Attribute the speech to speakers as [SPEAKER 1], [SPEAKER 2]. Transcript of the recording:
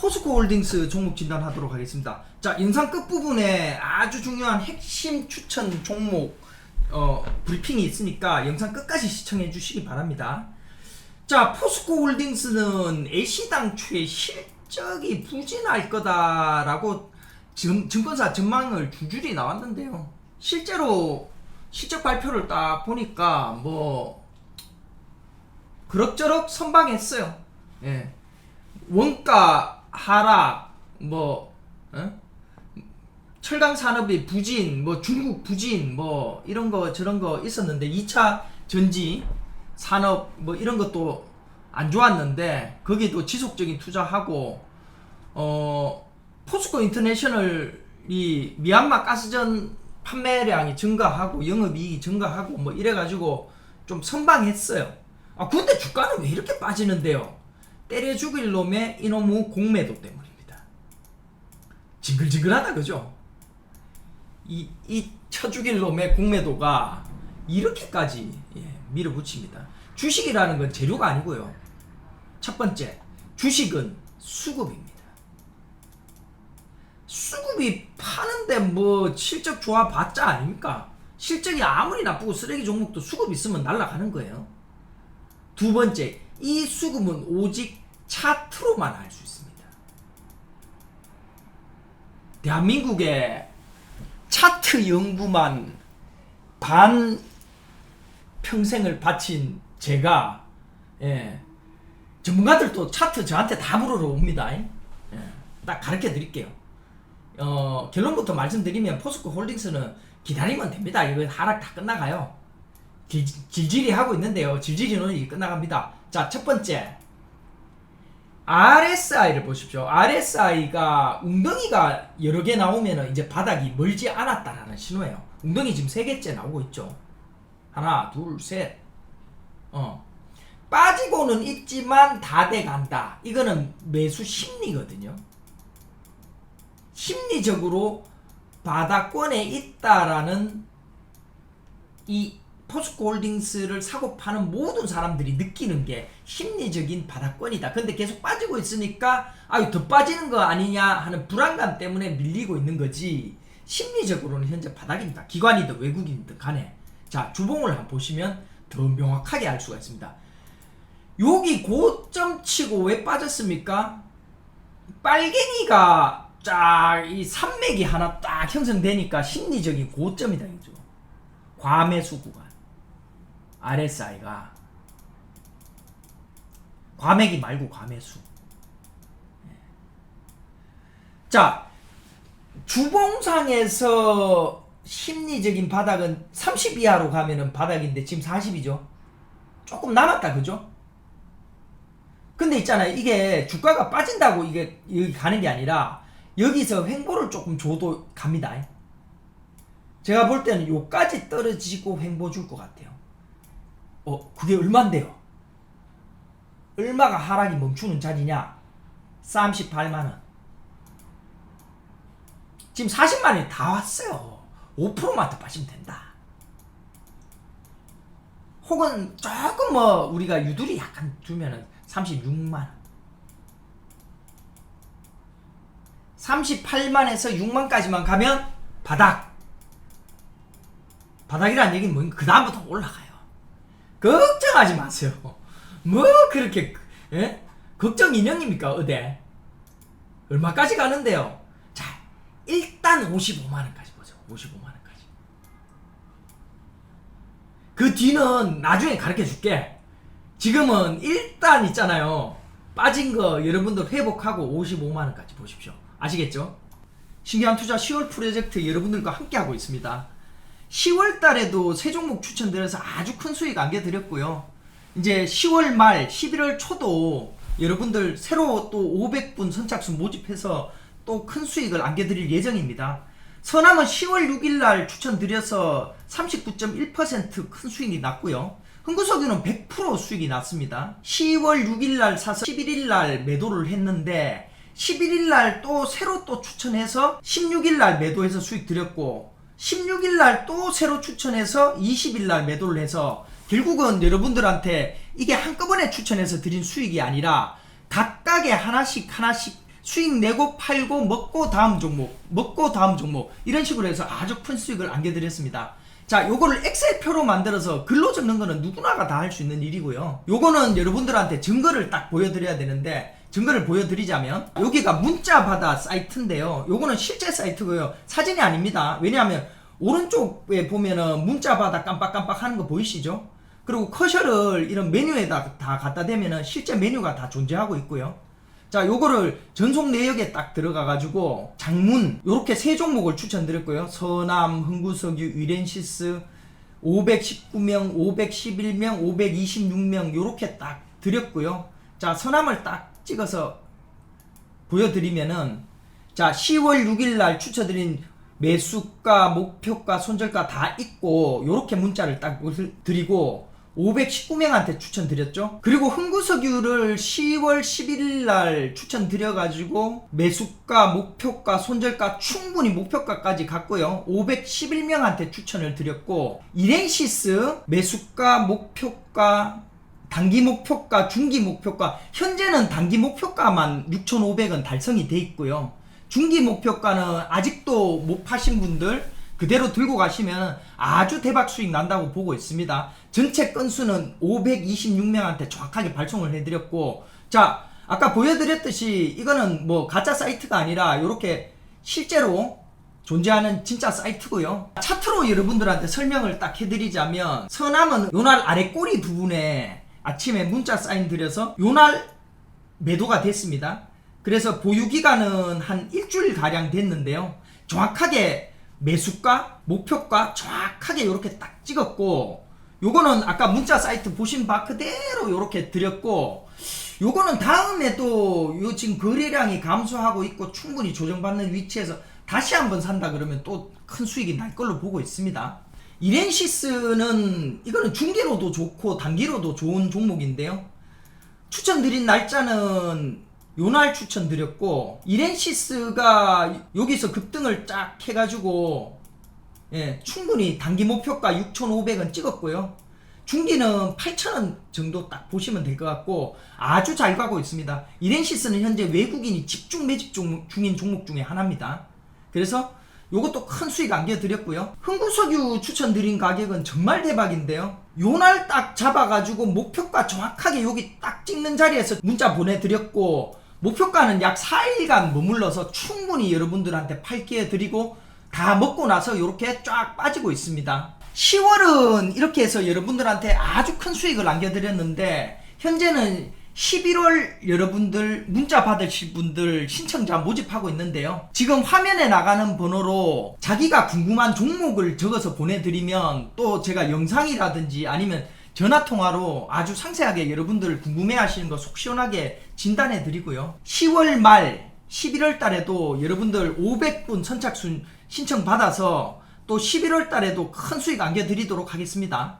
[SPEAKER 1] 포스코 홀딩스 종목 진단하도록 하겠습니다. 자, 영상 끝부분에 아주 중요한 핵심 추천 종목 어, 브리핑이 있으니까 영상 끝까지 시청해 주시기 바랍니다. 자, 포스코 홀딩스는 애시당초에 실적이 부진할 거다라고 지금 증권사 전망을 줄줄이 나왔는데요. 실제로 실적 발표를 딱 보니까 뭐 그럭저럭 선방했어요. 예. 원가 하락 뭐 어? 철강 산업의 부진 뭐 중국 부진 뭐 이런 거 저런 거 있었는데 2차 전지 산업 뭐 이런 것도 안 좋았는데 거기도 지속적인 투자하고 어 포스코 인터내셔널이 미얀마 가스전 판매량이 증가하고 영업이익이 증가하고 뭐 이래가지고 좀 선방했어요. 아 근데 주가는 왜 이렇게 빠지는데요? 때려 죽일 놈의 이놈의 공매도 때문입니다. 징글징글하다 그죠? 이, 이 쳐 죽일 놈의 공매도가 이렇게까지 예, 밀어붙입니다. 주식이라는 건 재료가 아니고요. 첫 번째, 주식은 수급입니다. 수급이 파는데 뭐 실적 좋아 봤자 아닙니까? 실적이 아무리 나쁘고 쓰레기 종목도 수급 있으면 날아가는 거예요. 두 번째, 이 수급은 오직 차트로만 알 수 있습니다. 대한민국의 차트 연구만 반 평생을 바친 제가 예, 전문가들도 차트 저한테 다 물으러 옵니다. 예, 딱 가르쳐 드릴게요. 어, 결론부터 말씀드리면 포스코 홀딩스는 기다리면 됩니다. 이거 하락 다 끝나가요. 질, 질질이 하고 있는데요. 질질이는 이게 끝나갑니다. 자, 첫 번째. RSI를 보십시오. RSI가 웅덩이가 여러 개 나오면 이제 바닥이 멀지 않았다라는 신호예요. 웅덩이 지금 세 개째 나오고 있죠. 하나, 둘, 셋. 어. 빠지고는 있지만 다 돼 간다. 이거는 매수 심리거든요. 심리적으로 바닥권에 있다라는 이 포스코 홀딩스를 사고 파는 모든 사람들이 느끼는 게 심리적인 바닥권이다. 근데 계속 빠지고 있으니까 아유 더 빠지는 거 아니냐 하는 불안감 때문에 밀리고 있는 거지. 심리적으로는 현재 바닥입니다. 기관이든 외국인이든 간에. 자, 주봉을 한번 보시면 더 명확하게 알 수가 있습니다. 여기 고점 치고 왜 빠졌습니까? 빨갱이가 쫙 이 산맥이 하나 딱 형성되니까 심리적인 고점이다 이죠. 과매수 구간. RSI가 과매기 말고 과매수. 예. 자, 주봉상에서 심리적인 바닥은 30 이하로 가면은 바닥인데 지금 40이죠. 조금 남았다, 그죠? 근데 있잖아요. 이게 주가가 빠진다고 이게 여기 가는 게 아니라 여기서 횡보를 조금 줘도 갑니다. 제가 볼 때는 요까지 떨어지고 횡보 줄 것 같아요. 어, 그게 얼만데요? 얼마가 하락이 멈추는 자리냐? 38만원. 지금 40만원이 다 왔어요. 5%만 더 빠지면 된다. 혹은 조금 뭐 우리가 유두리 약간 두면은 36만원. 38만에서 6만까지만 가면 바닥. 바닥이란 얘기는 뭐, 그 다음부터 올라가요. 걱정하지 마세요. 뭐, 그렇게, 예? 걱정 인형입니까, 어데? 얼마까지 가는데요? 자, 일단 55만 원까지 보죠. 55만 원까지. 그 뒤는 나중에 가르쳐 줄게. 지금은 일단 있잖아요. 빠진 거 여러분들 회복하고 55만 원까지 보십시오. 아시겠죠? 신기한 투자 10월 프로젝트 여러분들과 함께하고 있습니다. 10월 달에도 세 종목 추천드려서 아주 큰 수익 안겨드렸고요. 이제 10월 말, 11월 초도 여러분들 새로 또 500분 선착순 모집해서 또 큰 수익을 안겨드릴 예정입니다. 서남은 10월 6일 날 추천드려서 39.1%큰 수익이 났고요. 흥구석유는 100% 수익이 났습니다. 10월 6일 날 사서 11일 날 매도를 했는데 11일 날 또 새로 또 추천해서 16일 날 매도해서 수익 드렸고 16일 날 또 새로 추천해서 20일 날 매도를 해서 결국은 여러분들한테 이게 한꺼번에 추천해서 드린 수익이 아니라 각각의 하나씩 하나씩 수익 내고 팔고 먹고 다음 종목, 먹고 다음 종목 이런 식으로 해서 아주 큰 수익을 안겨드렸습니다. 자, 요거를 엑셀표로 만들어서 글로 적는 거는 누구나가 다 할 수 있는 일이고요. 요거는 여러분들한테 증거를 딱 보여드려야 되는데 증거를 보여드리자면 여기가 문자바다 사이트인데요. 요거는 실제 사이트고요. 사진이 아닙니다. 왜냐하면 오른쪽에 보면은 문자바다 깜빡깜빡 하는 거 보이시죠? 그리고 커셔를 이런 메뉴에다 다 갖다 대면은 실제 메뉴가 다 존재하고 있고요. 자, 요거를 전송 내역에 딱 들어가 가지고 장문 요렇게 세 종목을 추천드렸고요. 서남, 흥구석유, 위렌시스 519명, 511명, 526명 요렇게 딱 드렸고요. 자, 서남을 딱 찍어서 보여드리면은 자 10월 6일 날 추천드린 매수가, 목표가, 손절가 다 있고 요렇게 문자를 딱 드리고 519명한테 추천드렸죠. 그리고 흥구석유를 10월 11일 날 추천드려가지고 매수가, 목표가, 손절가 충분히 목표가까지 갔고요. 511명한테 추천을 드렸고 이렌시스 매수가, 목표가, 단기 목표가, 중기 목표가 현재는 단기 목표가만 6,500원 달성이 돼 있고요. 중기 목표가는 아직도 못 파신 분들 그대로 들고 가시면 아주 대박 수익 난다고 보고 있습니다. 전체 건수는 526명한테 정확하게 발송을 해드렸고 자 아까 보여드렸듯이 이거는 뭐 가짜 사이트가 아니라 이렇게 실제로 존재하는 진짜 사이트고요. 차트로 여러분들한테 설명을 딱 해드리자면 서남은 요날 아래 꼬리 부분에 아침에 문자 사인 드려서 요날 매도가 됐습니다. 그래서 보유 기간은 한 일주일 가량 됐는데요. 정확하게 매수가, 목표가 정확하게 이렇게 딱 찍었고 요거는 아까 문자 사이트 보신 바 그대로 이렇게 드렸고 요거는 다음에 또요 지금 거래량이 감소하고 있고 충분히 조정받는 위치에서 다시 한번 산다 그러면 또 큰 수익이 날 걸로 보고 있습니다. 이렌시스는 이거는 중기로도 좋고 단기로도 좋은 종목인데요. 추천드린 날짜는 요날 추천드렸고 이렌시스가 여기서 급등을 쫙 해가지고 예, 충분히 단기 목표가 6,500원 찍었고요. 중기는 8,000원 정도 딱 보시면 될 것 같고 아주 잘 가고 있습니다. 이렌시스는 현재 외국인이 집중 매집 중- 중인 종목 중에 하나입니다. 그래서 요것도 큰 수익 안겨드렸고요. 흥구석유 추천드린 가격은 정말 대박인데요. 요날 딱 잡아가지고 목표가 정확하게 여기 딱 찍는 자리에서 문자 보내드렸고 목표가는 약 4일간 머물러서 충분히 여러분들한테 팔기해 드리고 다 먹고 나서 이렇게 쫙 빠지고 있습니다. 10월은 이렇게 해서 여러분들한테 아주 큰 수익을 안겨드렸는데 현재는 11월 여러분들 문자 받으실 분들 신청자 모집하고 있는데요. 지금 화면에 나가는 번호로 자기가 궁금한 종목을 적어서 보내드리면 또 제가 영상이라든지 아니면 전화 통화로 아주 상세하게 여러분들 궁금해 하시는 거 속 시원하게 진단해 드리고요. 10월 말 11월 달에도 여러분들 500분 선착순 신청 받아서 또 11월 달에도 큰 수익 안겨 드리도록 하겠습니다.